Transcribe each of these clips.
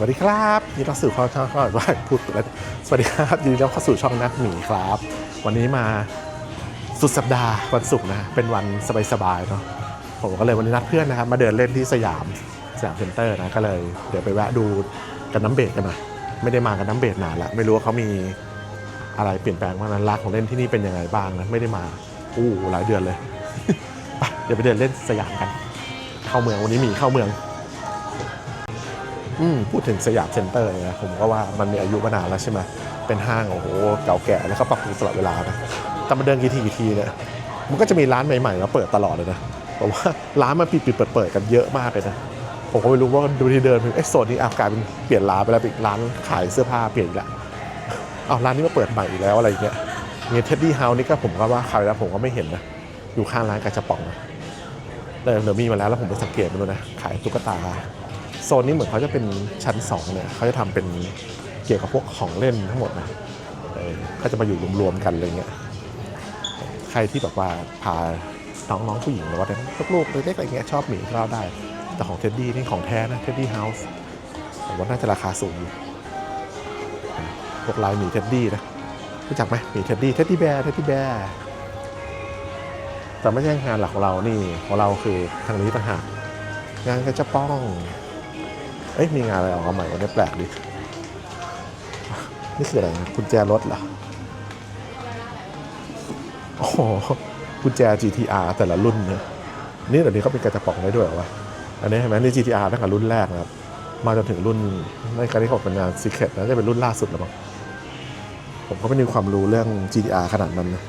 วัสดีครับยินดีต้อนรับสู่ช่องก็ว่าพูดแล้วสวัสดีครับยินดีต้อนรับเข้าสู่ช่องนักหมีครับ วันนี้มาสุดสัปดาห์วันศุกร์นะเป็นวันสบายๆเนาะผมก็เลยวันนี้นัดเพื่อนนะครับมาเดินเล่นที่สยามสยามเซ็นเตอร์นะก็เลยเดี๋ยวไปแวะดูกันน้ำเบสกันหน่อยไม่ได้มากันน้ำเบสนานละไม่รู้ว่าเขามีอะไรเปลี่ยนแปลงบ้างนั้นร้านของเล่นที่นี่เป็นยังไงบ้างนะไม่ได้มาอู้หลายเดือนเลยเดี๋ยวไปเดินเล่นสยามกัน เข้าเมืองวันนี้มีเข้าเมือง พูดถึงสยามเซ็นเตอร์เนี่ยนะผมก็ว่ามันมีอายุมานานแล้วใช่ไหมเป็นห้างโอ้โหเก่าแก่แล้วก็ปรับปรุงตลอดเวลานะแต่มาเดินกี่ทีกี่ทีเนี่ยมันก็จะมีร้านใหม่ๆมาเปิดตลอดเลยนะแต่ว่าร้านมันปิดปิดเปิดเปิดกันเยอะมากเลยนะผมก็ไม่รู้ว่าดูที่เดินเอ้โซนนี้อากลายเป็นเปลี่ยนร้านไปแล้วเป็นร้านขายเสื้อผ้าเปลี่ยนอีกล้วเอาร้านนี้มาเปิดใหม่อีกแล้วอะไรเงี้ยเงี้ยเท็ดดี้เฮาส์นี่ก็ผมก็ว่าใครแล้วผมก็ไม่เห็นนะอยู่ข้างร้านกระจะป๋องนะแต่เดี๋ยวมีมาแล้วแล้วผมไปสังเกตมันดูนะขายตุ๊กตา ซนนี้เหมือนเขาจะเป็นชั้น2เนี่ยเขาจะทำเป็นเกี่ยวกับพวกของเล่นทั้งหมดนะเขาจะมาอยู่รวมๆกันอะไรเงี้ยใครที่แบบว่าพาน้องๆผู้หญิงหรือว่าลูกๆเล็กๆอะไรเงี้ยชอบหมีก็ได้ แต่ของเท็ดดี้นี่ของแท้นะเท็ดดี้เฮาส์ผมว่าน่าจะราคาสูงอยู่พวกลายหมีเท็ดดี้นะรู้จักไหมหมีเท็ดดี้เท็ดดี้แบร์เท็ดดี้แบร์แต่ไม่ใช่งานหลักของเรานี่ของเราคือทางนี้ต่างหากงานก็จะป้อง เอ้ยมีงานอะไรออกมาใหม่วันนี้แปลกดิ นี่คืออะไรกุญแจรถเหรอ โอ้โหกุญแจ GTR แต่ละรุ่นเนี่ยนี่เดี๋ยวนี้เขาเป็นกระจะป๋องได้ด้วยเหรอวะ อันนี้เห็นไหมนี่ GTR ตั้งแต่รุ่นแรกนะครับ มาจนถึงรุ่นในการที่เขาเป็นงาน Secret นะจะเป็นรุ่นล่าสุดแล้วมั้งผมก็ไม่มีความรู้เรื่อง GTR ขนาดนั้นนะ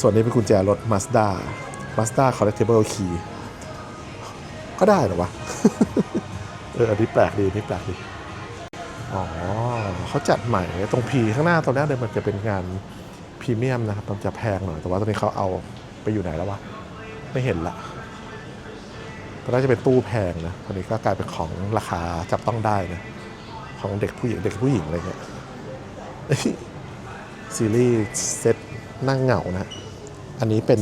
ส่วนนี้เป็นกุญแจรถ Mazda Mazda Collectible Key ก็ได้เหรอวะ เอออันนี้แปลกดีนนี้แปลกดี อ๋อเขาจัดใหม่ตรงพีข้างหน้าตอนแรกเลยมันจะเป็นงานพรีเมียมนะครับ มันจะแพงหน่อย แต่ว่าตอนนี้เขาเอาไปอยู่ไหนแล้ววะ ไม่เห็นละตอนแรกจะเป็นตู้แพงนะ ตอนนี้ก็กลายเป็นของราคาจับต้องได้นะ ของเด็กผู้หญิงเด็กผู้หญิงอะไรเงี้ยเอ้ยซีรีส์เซ็ตนั่งเหงานะ อันนี้เป็น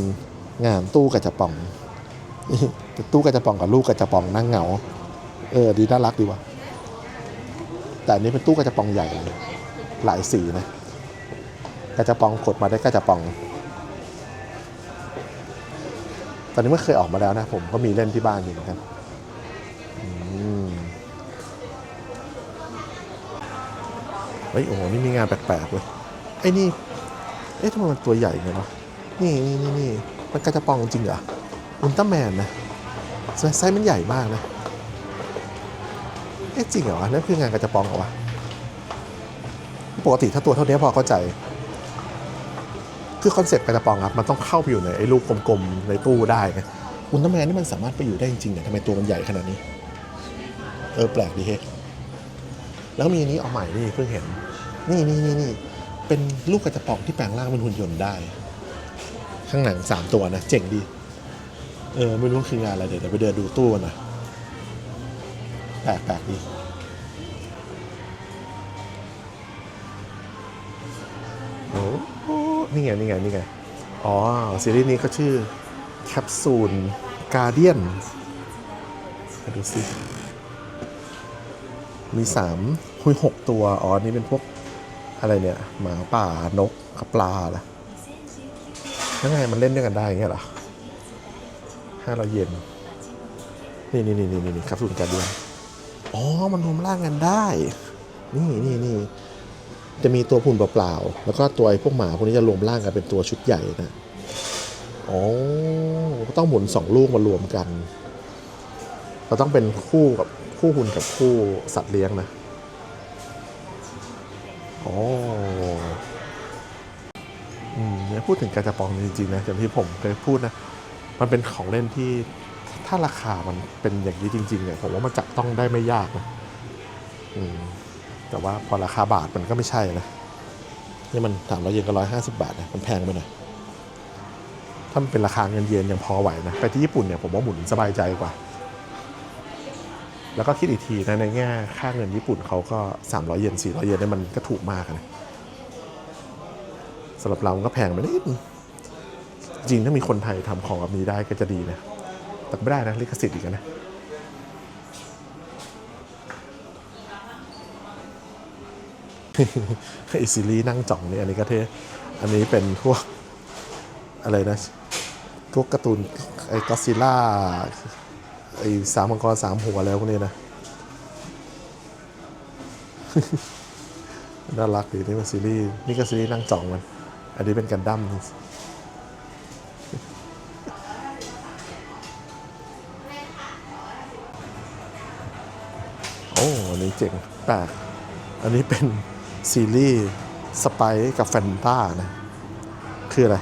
งานตู้กระจะป๋อง ตู้กระจะป๋องกับลูกกระจะป๋องนั่งเหงา เออ ดีน่ารักดีว่ะ แต่อันนี้เป็นตู้กระจะปองใหญ่เลยหลายสีนะกระจะปองกดมาได้กระจะปอง ตอนนี้ไม่เคยออกมาแล้วนะผมก็มีเล่นที่บ้านอยู่เหมือนกันอืมเฮ้ยโอ้โหนี่มีงานแปลกๆเลยไอ้นี่ เอ๊ะทำไมมันตัวใหญ่ไงวะนี่นี่นี่นี่มันกระจะปองจริงเหรออุลตร้าแมนนะไซส์มันใหญ่มากนะ เอ๊ะจริงเหรอวะนั่นคืองานกระจะปองเหรอวะปกติถ้าตัวเท่านี้พอเข้าใจ คือคอนเซ็ปต์กระจะปองครับมันต้องเข้าไปอยู่ในไอ้ลูกกลมๆในตู้ได้ไงอุลตร้าแมนนี่มันสามารถไปอยู่ได้จริงๆเนี่ยทำไมตัวมันใหญ่ขนาดนี้ เออแปลกดีเฮ้แล้วมีอันนี้เอาใหม่นี่เพิ่งเห็น นี่นี่นี่นี่เป็นลูกกระจะปองที่แปลงร่างเป็นหุ่นยนต์ได้ ข้างหลังสามตัวนะ เจ๋งดี เออไม่รู้คืองานอะไรเดี๋ยวไปเดินดูตู้นหน่อย แปลกแปลกดีโอ้นี่ไง นี่ไง นี่ไง อ๋อ ซีรีส์นี้ก็ชื่อ แคปซูลการเดียนดูสิ มีสามคุยหกตัว อ๋อ นี่เป็นพวก อะไรเนี่ย หมาป่านกกับปลาล่ะยังไงมันเล่นด้วยกันได้อย่างเงี้ยหรอห้าเราเย็น นี่นี่นี่นี่นี่แคปซูลการเดียน อ๋อ มันรวมร่างกันได้ นี่นี่นี่จะมีตัวหุ่นเปล่าๆ แล้วก็ตัวไอ้พวกหมาพวกนี้จะรวมร่างกันเป็นตัวชุดใหญ่นะ อ๋อ ก็ต้องหมุนสองลูกมารวมกัน เราต้องเป็นคู่กับคู่หุ่นกับคู่สัตว์เลี้ยงนะ อ๋อ อืมเนี่ยพูดถึงกระจะปองจริงๆนะอย่างที่ผมเคยพูดนะ มันเป็นของเล่นที่ ถ้าราคามันเป็นอย่างนี้จริงๆเนี่ยผมว่ามันจับต้องได้ไม่ยากนะแต่ว่าพอราคาบาทมันก็ไม่ใช่นะนี่มันสามร้อยเยนก็ร้อยห้าสิบาทนะมันแพงไปหน่อยถ้ามันเป็นราคาเงินเยนยังพอไหวนะไปที่ญี่ปุ่นเนี่ยผมว่าหมุนสบายใจกว่า แล้วก็คิดอีกทีนะในแง่ค่าเงินญี่ปุ่นเขาก็สามร้อยเยนสี่ร้อยเยนเนี่ยมันก็ถูกมากนะสำหรับเราก็แพงไปนิดจริงถ้ามีคนไทยทำของแบบนี้ได้ก็จะดีนะ แต่ไม่ได้นะลิขสิทธิ์อีกนะไอซีรีส์นั่งจ่องนี่อันนี้ก็เท่อันนี้เป็นพวกอะไรนะพวกการ์ตูนไอ้ก็ซิล่าไอ้สามมังกรสามหัวแล้วพวกนี้นะ น่ารักดีนี่มันซีรีส์นี่ก็ซีรีส์นั่งจ่องมัน อันนี้เป็นกันดั้ม เจ๋งแปลกอันนี้เป็นซีรีส์สไปกับแฟนต้านะ คืออะไร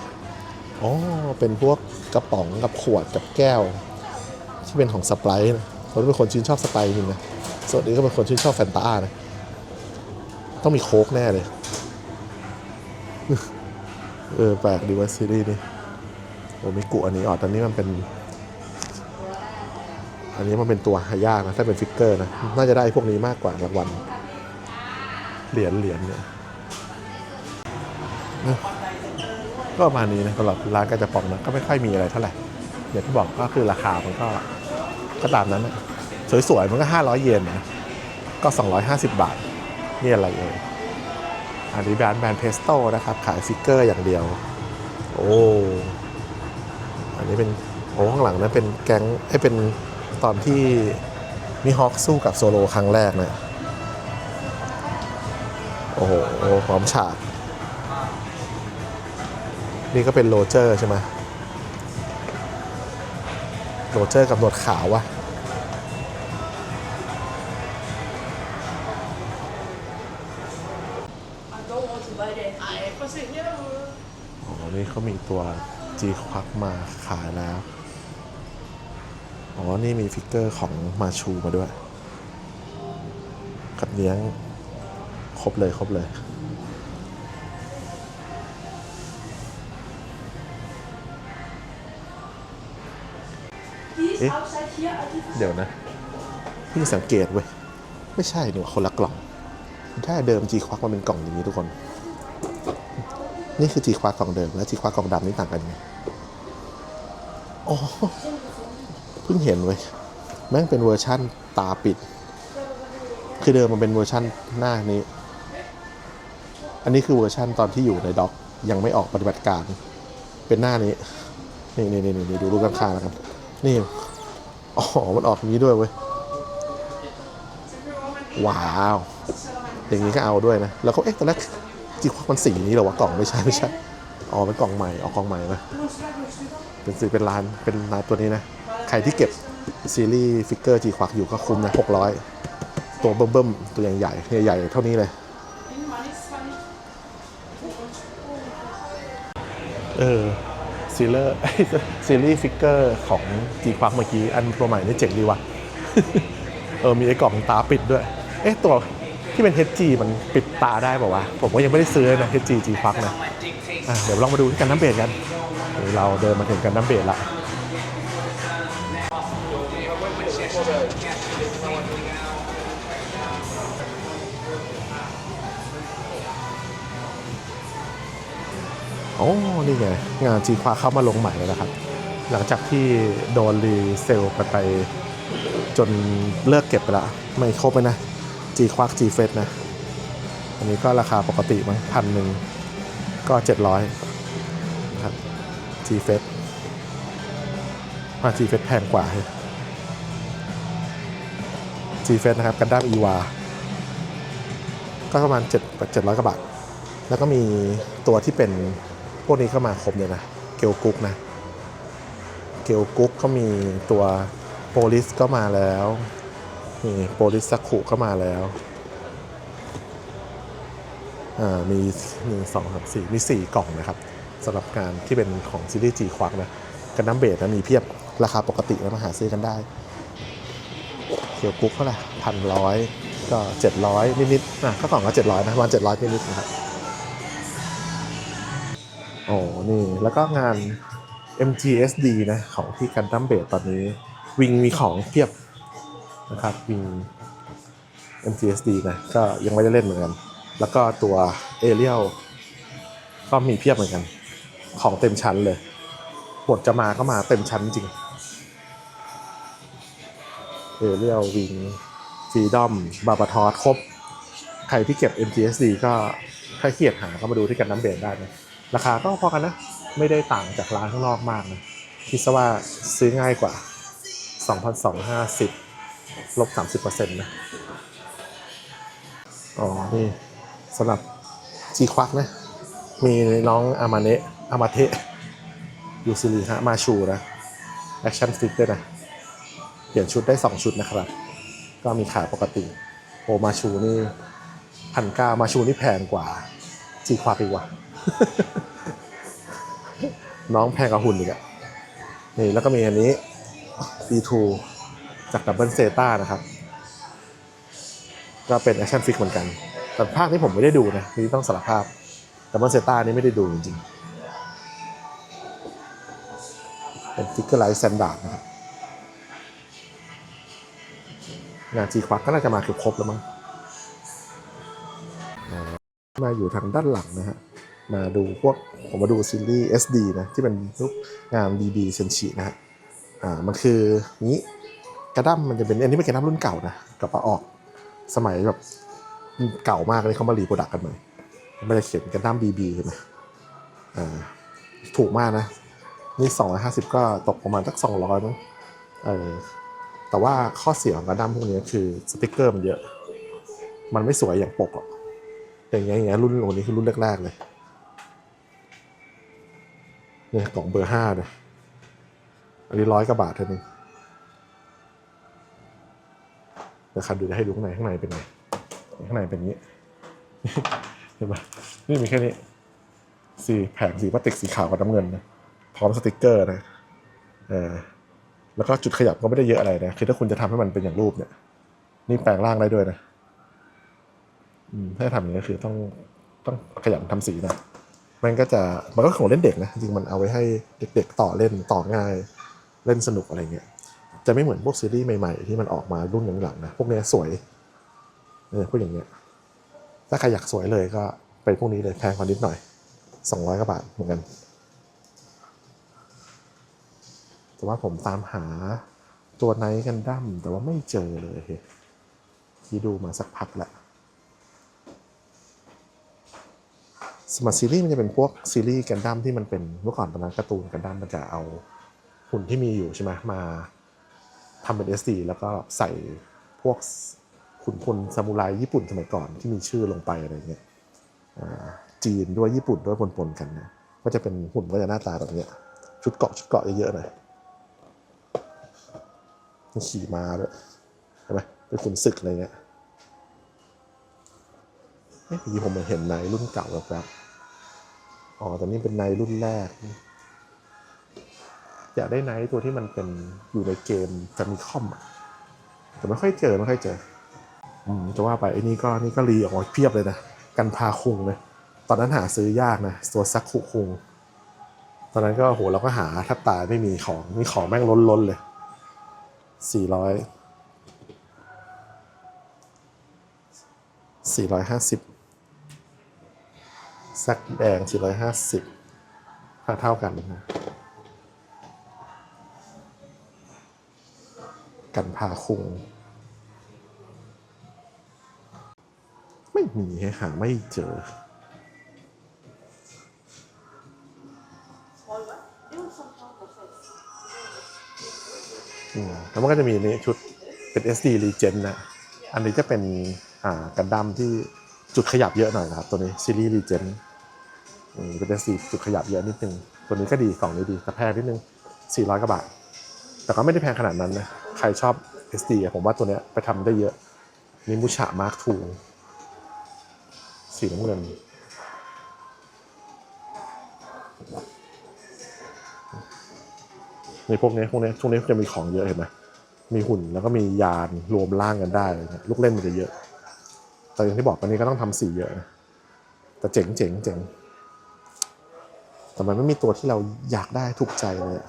อ๋อ เป็นพวกกระป๋องกับขวดกับแก้ว ที่เป็นของสไปนะผมเป็นคนชื่นชอบสไปจริงนะ ส่วนนี้ก็เป็นคนชื่นชอบแฟนตานะ ต้องมีโค้กแน่เลย เออ แปลกดีว่าซีรีส์นี้โอ้มิกุอันนี้อ๋อตอนนี้มันเป็น อันนี้มันเป็นตัวหายากนะถ้าเป็นฟิกเกอร์นะน่าจะได้พวกนี้มากกว่ารางวัลเหรียญเหรียญเนี่ยก็ประมาณนี้นะสำหรับร้านกระจะปองนะก็ไม่ค่อยมีอะไรเท่าไหร่อย่างที่บอกก็คือราคามันก็ก็ตามนั้นนะสวยๆมันก็ 500 เยนนะก็ 250 บาท นี่อะไรเอ่ยอันนี้แบรนด์แบรนด์เพสโต้นะครับ ขายฟิกเกอร์อย่างเดียว โอ้ อันนี้เป็นโอ้ข้างหลังนั้นเป็นแก๊งให้เป็น ตอนที่มิฮอคสู้กับโซโลครั้งแรกนะโอ้โหพร้อมฉาก นี่ก็เป็นโรเจอร์ใช่ไหมโรเจอร์กับหนวดขาววะอ๋อนี่เขามีตัว G ควักมาขายแล้ว อ๋อ นี่มีฟิกเกอร์ของมาชูมาด้วยขัดเลี้ยง ครบเลยครบเลย He's Eh? outside here. I did เดี๋ยวนะเพิ่งสังเกตเว้ย ไม่ใช่นี่หว่าคนละกล่อง ถ้าเดิม G ควักมันเป็นกล่องอย่างนี้ทุกคน นี่คือ G ควักกล่องเดิม และ G ควักกล่องดำนี่ต่างกันไงอ๋อ เพิ่งเห็นเว้ยแม่งเป็นเวอร์ชั่นตาปิด คือเดิมมันเป็นเวอร์ชั่นหน้านี้ อันนี้คือเวอร์ชั่นตอนที่อยู่ในด็อกยังไม่ออกปฏิบัติการ เป็นหน้านี้ นี่นี่นี่นี่ดูรูปข้างๆแล้วกันนี่อ๋อมันออกนี้ด้วยเว้ยว้าวอย่างนี้ก็เอาด้วยนะ แล้วก็เอ๊ะตอนแรกจีควักมันสีนี้เหรอวะกล่องไม่ใช่ไม่ใช่อ๋อเป็นกล่องใหม่ออกกล่องใหม่นะเป็นสีเป็นลานเป็นลานตัวนี้นะ ครที่เก็บซีรีส์ฟิกเกอร์จีควักอยู่ก็คุ้มนะ600 ตัวเบิ่มๆ ตัวใหญ่ๆ ใหญ่ๆ เท่านี้เลย เออซีเลอร์ซีรีส์ฟิกเกอร์ของจีควักเมื่อกี้ อันตัวใหม่นี่เจ๋งดีว่ะ เออ มีไอ้กล่องตาปิดด้วย เอ๊ะ ตัวที่เป็น HG มันปิดตาได้ป่าวะ ผมก็ยังไม่ได้ซื้อนะ HG G ควักนะะเดี๋ยวลองมาดูที่กันน้ำเบรกันเเราเดินมาถึงกันน้ำเบรละ อ้นี่ไงงานจีควาเข้ามาลงใหม่แล้วนะครับ หลังจากที่โดนรีเซลไปไป จนเลิกเก็บไปละไม่ครบเลยนะจีควักจีเฟสนะ อันนี้ก็ราคาปกติมั้งพันหนึ่งก็เจ็ดร้อยนะครับจีเฟสมาจีเฟสแพงกว่าจีเฟสนะครับกันด้ามอีวาก็ประมาณเจ็ดเจ็ดร้อยกว่าบาท แล้วก็มีตัวที่เป็น พวกนี้เข้ามาครบเลยนะ เกลกุ๊กนะ เกลกุ๊กก็มีตัวโปลิสก็มาแล้วนี่โปลิสสักขุก็มาแล้วอ่ามีหนึ่งสองสามสี่มีสี่กล่องนะครับสำหรับการที่เป็นของซีรีส์จีควักนะกันน้ำเบสนะมีเพียบราคาปกติแล้วมาหาซื้อกันได้เกียวกุ๊กเท่าไหร่พันร้อยก็เจ็ดร้อยนิดๆอะก็กล่องก็เจ็ดร้อยนะประมาณเจ็ดร้อยนิดๆนะครับ อ้นี่ แล้วก็งาน MGSD นะ ของที่กันดั้มเบสตอนนี้ วิงมีของเพียบนะครับวิง MGSD นะก็ยังไม่ได้เล่นเหมือนกัน แล้วก็ตัวเอเรียลก็มีเพียบเหมือนกัน ของเต็มชั้นเลยบทจะมาก็มาเต็มชั้นจริงเอเรียลวิงฟรีดอมบาบาทอสครบ ใครที่เก็บ MGSD ก็ถ้าเกียดหาก็มาดูที่กันน้ำเบนได้นะ ราคาก็พอกันนะ ไม่ได้ต่างจากร้านข้างนอกมากนะคิดซะว่าซื้อง่ายกว่า 2,250 ลบ 30%นะ อ๋อ นี่สำหรับจีควักนะ มีน้องอามาเนะอามาเทะยูซิลีฮะ มาชูนะ แอคชั่นฟิกด้วยนะ เปลี่ยนชุดได้ 2 ชุดนะครับ ก็มีขายปกติ โอมาชูนี่พันเก้ามาชูนี่แพงกว่าจีควักอีกว่า น้องแพงกว่าหุ่นอีกอะนี่แล้วก็มีอันนี้ B2 จากดับเบิลเซต้านะครับ ก็เป็นแอคชั่นฟิกเหมือนกัน แต่ภาคนี้ผมไม่ได้ดูนะนี่ต้องสารภาพดับเบิลเซต้านี่ไม่ได้ดูจริงๆ เป็นฟิกเกอร์ไลท์แตนดาร์ดนะครับงานจีควักก็น่าจะมาเกือบครบแล้วมั้งมาอยู่ทางด้านหลังนะฮะ มาดูพวกผมมาดูซีรีส์ SD นะที่เป็นรูปงาน BB เซนชินะฮะอ่ามันคือนี้กระดั้มมันจะเป็นอันนี้เป็นกระดั้มรุ่นเก่านะกลับมาออกสมัยแบบเก่ามากเลยเขามารีโปรดักกันใหม่ไม่ได้เขียนกระดั้ม BB ใช่ไหมอ่าถูกมากนะ นี่สองร้อยห้าสิบก็ตกประมาณสักสองร้อยมั้งเออแต่ว่าข้อเสียของกระดั้มพวกนี้คือสติกเกอร์มันเยอะ มันไม่สวยอย่างปกหรอกอย่างเงี้ยอย่างเงี้ยรุ่นโอ้นี้คือรุ่นแรกๆเลย เนี่ยกล่องเบอร์ห้าเนี่ยอันนี้ร้อยกว่าบาทเท่านั้นเดี๋ยวคันดูจะให้ดูข้างในข้างในเป็นไงข้างในเป็นอย่างนี้เห็นปะนี่มีแค่นี้สีแผงสีพลาสติกสีขาวกับน้ำเงินนะพร้อมสติกเกอร์นะเออแล้วก็จุดขยับก็ไม่ได้เยอะอะไรนะคือถ้าคุณจะทำให้มันเป็นอย่างรูปเนี่ย นี่แปลงร่างได้ด้วยนะถ้าทำอย่างนี้คือต้องต้องขยันทำสีนะ มันก็จะมันก็ของเล่นเด็กนะจริงมันเอาไว้ให้เด็ก ๆ ต่อเล่นต่อง่ายเล่นสนุกอะไรเงี้ยจะไม่เหมือนพวกซีรีส์ใหม่ๆ ที่มันออกมารุ่นหลังๆนะพวกเนี้ยสวยเออพวกอย่างเงี้ยถ้าใครอยากสวยเลยก็ไปพวกนี้เลยแพงกว่านิดหน่อยสองร้อยกว่าบาทเหมือนกัน แต่ว่าผมตามหาตัวไนกันดั้มแต่ว่าไม่เจอเลยที่ดูมาสักพักแล้ว สมาร์ทซีรีส์มันจะเป็นพวกซีรีส์กันดั้มที่มันเป็นเมื่อก่อนตอนนั้นการ์ตูนกันดั้มมันจะเอาหุ่นที่มีอยู่ใช่ไหมมาทำเป็น SD แล้วก็ใส่พวกขุนพลซามูไรญี่ปุ่นสมัยก่อนที่มีชื่อลงไปอะไรเงี้ยจีนด้วยญี่ปุ่นด้วยปนๆกันนะก็จะเป็นหุ่นก็จะหน้าตาแบบเนี้ย ชุดเกาะชุดเกาะเยอะๆหน่อยขี่ม้าด้วยใช่ไหมเป็นขุนศึกอะไรเงี้ยเอ๊ะเมื่อกี้ผมเห็นในรุ่นเก่าแบบ อ๋อแต่นี่เป็นในรุ่นแรก อยากได้ไนท์ตัวที่มันเป็นอยู่ในเกมจะมีคอมแต่ไม่ค่อยเจอไม่ค่อยเจอ อืมจะว่าไปไอ้นี่ก็นี่ก็รีออกมาเพียบเลยนะ กันพาคุงเลย ตอนนั้นหาซื้อยากนะตัวซักคุคุง ตอนนั้นก็โหเราก็หาทับตายไม่มีของมีของแม่งล้นล้นเลยสี่ร้อยสี่ร้อยห้าสิบ ซักแดงสี่ร้อยห้าสิบค่าเท่ากันนะกันพาคุง ไม่มีหาไม่เจอ แล้วมันก็จะมีนี้ชุดเป็น SD Legend นะ อันนี้จะเป็น อ่ากันดั้มที่ จุดขยับเยอะหน่อยนะครับ ตัวนี้ซีรีส์ Legend อืมเป็น SD จุดขยับเยอะนิดนึง ตัวนี้ก็ดีกล่องนี้ดีแต่แพงนิดนึง 400กว่าบาท แต่ก็ไม่ได้แพงขนาดนั้นนะใครชอบ SD ผมว่าตัวเนี้ยไปทำได้เยอะนี่มุชะมาร์คทูสีน้ำเงินในพวกนี้พวกนี้ช่วงนี้จะมีของเยอะเห็นไหมมีหุ่นแล้วก็มียานรวมร่างกันได้เงี้ยลูกเล่นมันจะเยอะ แต่อย่างที่บอกวันนี้ก็ต้องทำสีเยอะนะแต่เจ๋งเจ๋งเจ๋งแต่มันไม่มีตัวที่เราอยากได้ถูกใจเลยอะ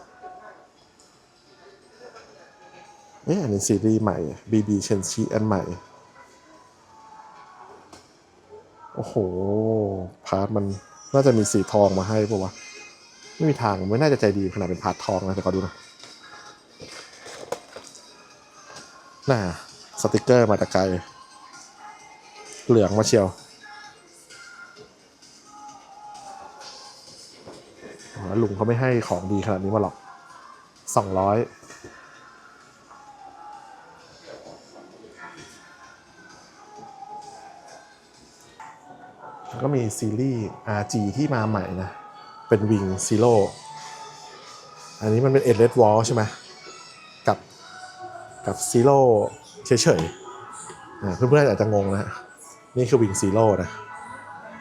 เอ๊ะอันนี้ซีรีส์ใหม่ BB เชนชีอันใหม่ โอ้โห พาร์ทมันน่าจะมีสีทองมาให้ปะวะ ไม่มีทางไม่น่าจะใจดีขนาดเป็นพาร์ททองนะแต่ก็ดูนะน่าสติกเกอร์มาแต่ไกล เหลืองมาเชียวลุงเขาไม่ให้ของดีขนาดนี้มาหรอกสองร้อยแล้วก็มีซีรีส์ RG ที่มาใหม่นะ เป็นวิงซีโร่อันนี้มันเป็นเอเลสวอลใช่ไหมกับกับซีโร่เฉยๆอ่าเพื่อนๆอาจจะงงนะ นี่คือวิงซีโร่นะ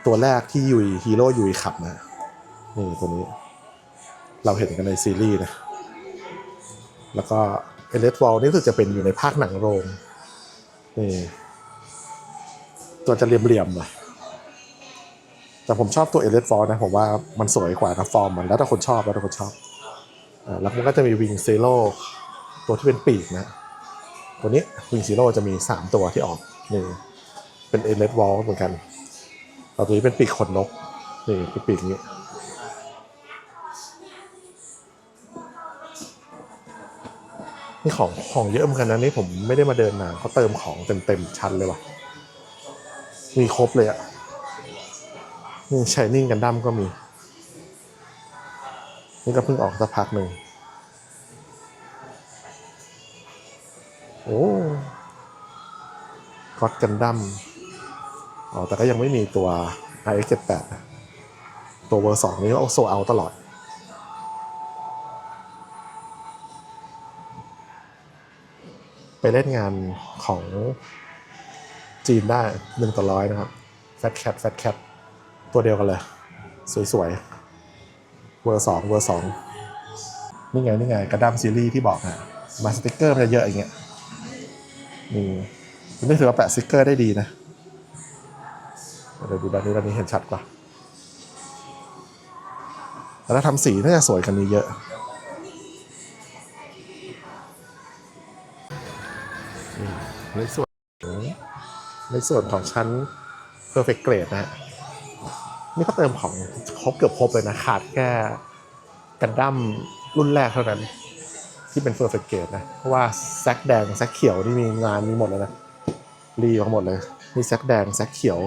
ตัวแรกที่ยุยฮีโร่ยุยขับนะ นี่ตัวนี้ เราเห็นกันในซีรีส์นะ แล้วก็เอเลสวอลนี่รู้สึกจะเป็นอยู่ในภาคหนังโรง นี่ ตัวจะเหลี่ยมๆหน่อยแต่ผมชอบตัวเอเลสวอลนะ ผมว่ามันสวยกว่านะฟอร์มมันแล้วแต่คนชอบแล้วแต่คนชอบอ่าแล้วมันก็จะมีวิงซีโร่ตัวที่เป็นปีกนะ ตัวนี้วิงซีโร่จะมี 3 ตัวที่ออกนี่ เป็นเอเลสวอลเหมือนกันต่ตัวนี้เป็นปีกขนนกนี่เป็นปีกนี้นี่ของของเยอะเหมือนกันนะนี่ผมไม่ได้มาเดินนานเขาเติมของเต็มเต็มๆชั้นเลยว่ะ มีครบเลยอะนี่ชายนิ่งกันดั้มก็มี นี่ก็เพิ่งออกสักพักหนึ่งโอ้ก็ดกันดั้ม อ๋อแต่ก็ยังไม่มีตัว RX78 ตัวเวอร์สองนี้ก็โซเอาตลอด ไปเล่นงานของจีนได้หนึ่งต่อร้อยนะครับ Fat Cat Fat Cat ตัวเดียวกันเลย สวยๆ เวอร์สองเวอร์สองนี่ไง นี่ไง กระดัมซีรีส์ที่บอกนะมาสติกเกอร์มันจะเยอะอย่างเงี้ยนี่นี่ถือว่าแปะสติกเกอร์ได้ดีนะ ดี๋ยวดูด้านนี้ด้านนี้เห็นชัดกว่า แล้วทำสีน่าจะสวยกันนี้เยอะ ในส่วนของในส่วนของชั้น perfect grade นะฮะนี่ก็เติมของครบเกือบครบเลยนะ ขาดแค่กันดั้มรุ่นแรกเท่านั้น ที่เป็น perfect grade นะ เพราะว่าแซกแดงแซกเขียวนี่มีงานมีหมดเลยนะ รีมาหมดเลย มีแซกแดงแซกเขียว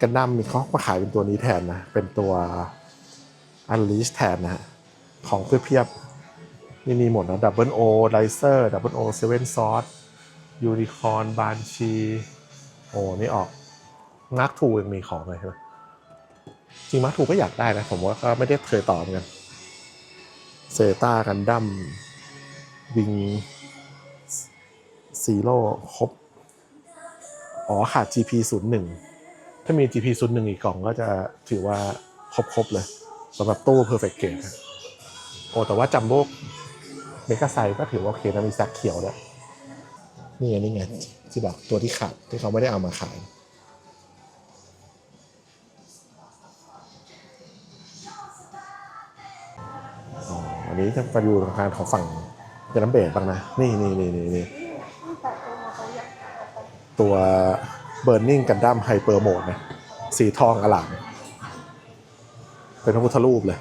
กันดั้มมีเขามาขายเป็นตัวนี้แทนนะ เป็นตัว unleash แทนนะฮะ ของเพียบๆนี่มีหมดนะดับเบิลโอไลเซอร์ดับเบิลโอเซเว่นซอสยูนิคอร์นบานชี โอ้ นี่ออกมาร์คทูยังมีของเลยใช่ไหมจริงมาร์คทูก็อยากได้นะ ผมว่าก็ไม่ได้เคยต่อเหมือนกันเซตากันดั้มวิงซีโร่ครบ อ๋อขาด GP 0 1 ถ้ามี GP 0 1อีกกล่องก็จะถือว่าครบๆเลยสำหรับตู้ Perfect Gate นะโอ้แต่ว่าจัมโบ้เมกาไซก็ถือว่าโอเคนะมีแซกเขียวด้วยนี่ไงนี่ไงที่บอกตัวที่ขาดที่เขาไม่ได้เอามาขาย อ๋อ อันนี้จะมาดูตรงการของฝั่งเจน้ำเบสบ้างนะ นี่นี่นี่นี่นี่ตัว เขาอยากเอาไปตัว Burning Gundam Hyper Mode นะสีทองอลาม เป็นพระพุทธรูปเลย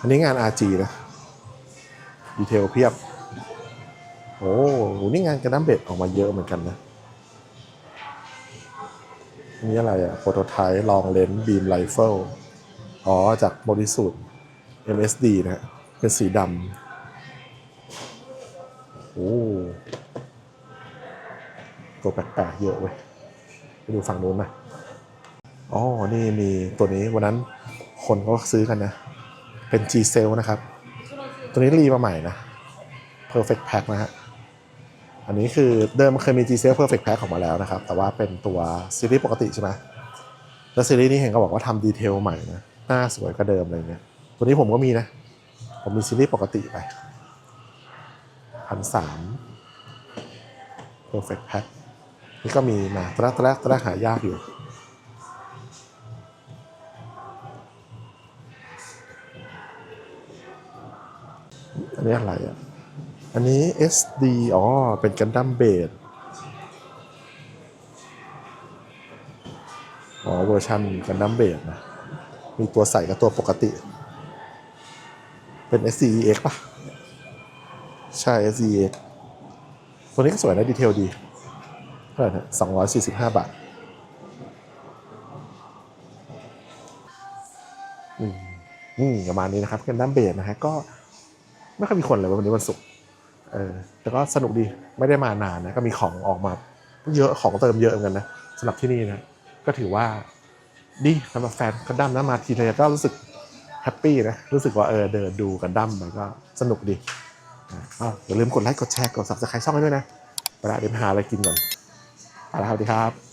อันนี้งาน RG นะ ดีเทลเพียบ โอ้โหนี่งานกระดั้มเบ็ดออกมาเยอะเหมือนกันนะอันนี้อะไรอะโปรโตไทป์ลองเลนส์บีมไรเฟิลอ๋อ จากบริสุทธิ์ MSD นะ เป็นสีดำโอ้ตัวแปลกๆเยอะเว้ย ไปดูฝั่งนู้นนะอ๋อ นี่มีตัวนี้วันนั้นคนเขาซื้อกันนะ เป็น G Cell นะครับ ตัวนี้รีมาใหม่นะ Perfect Pack นะฮะ อันนี้คือเดิมมันเคยมี G Cell Perfect Pack ออกมาแล้วนะครับ แต่ว่าเป็นตัวซีรีส์ปกติใช่ไหมแล้วซีรีส์นี้เห็นเขาบอกว่าทำดีเทลใหม่นะ หน้าสวยกว่าเดิมอะไรเงี้ย ตัวนี้ผมก็มีนะ ผมมีซีรีส์ปกติไปพันสาม Perfect Pack นี่ก็มีมาตอนแรกตอนแรกตอนแรกหายากอยู่ อันนี้อะไรอะ อันนี้ SD อ๋อ เป็นกันดั้มเบดอ๋อ เวอร์ชันกันดั้มเบดนะ มีตัวใส่กับตัวปกติ เป็น SCEX ป่ะ ใช่ SCEX ตัวนี้ก็สวยนะ ดีเทลดี เท่าไหร่สองร้อยสี่สิบห้าบาทอืมประมาณนี้นะครับกันดั้มเบสนะฮะก็ไม่ค่อยมีคนเลยวันนี้วันศุกร์เออแต่ก็สนุกดีไม่ได้มานานนะก็มีของออกมา เยอะของเติมเยอะเหมือนกันนะสำหรับที่นี่นะก็ถือว่าดีสำหรับแฟนกันดั้มนะมาทีไรก็รู้สึกแฮปปี้นะรู้สึกว่าเออเดินดูกันดั้มมันก็สนุกดีอ่าอย่าลืมกดไลค์กดแชร์กด subscribe ช่องให้ด้วยนะไปลาเดี๋ยวหาอะไรกินก่อน ไปแล้วครับสวัสดีครับ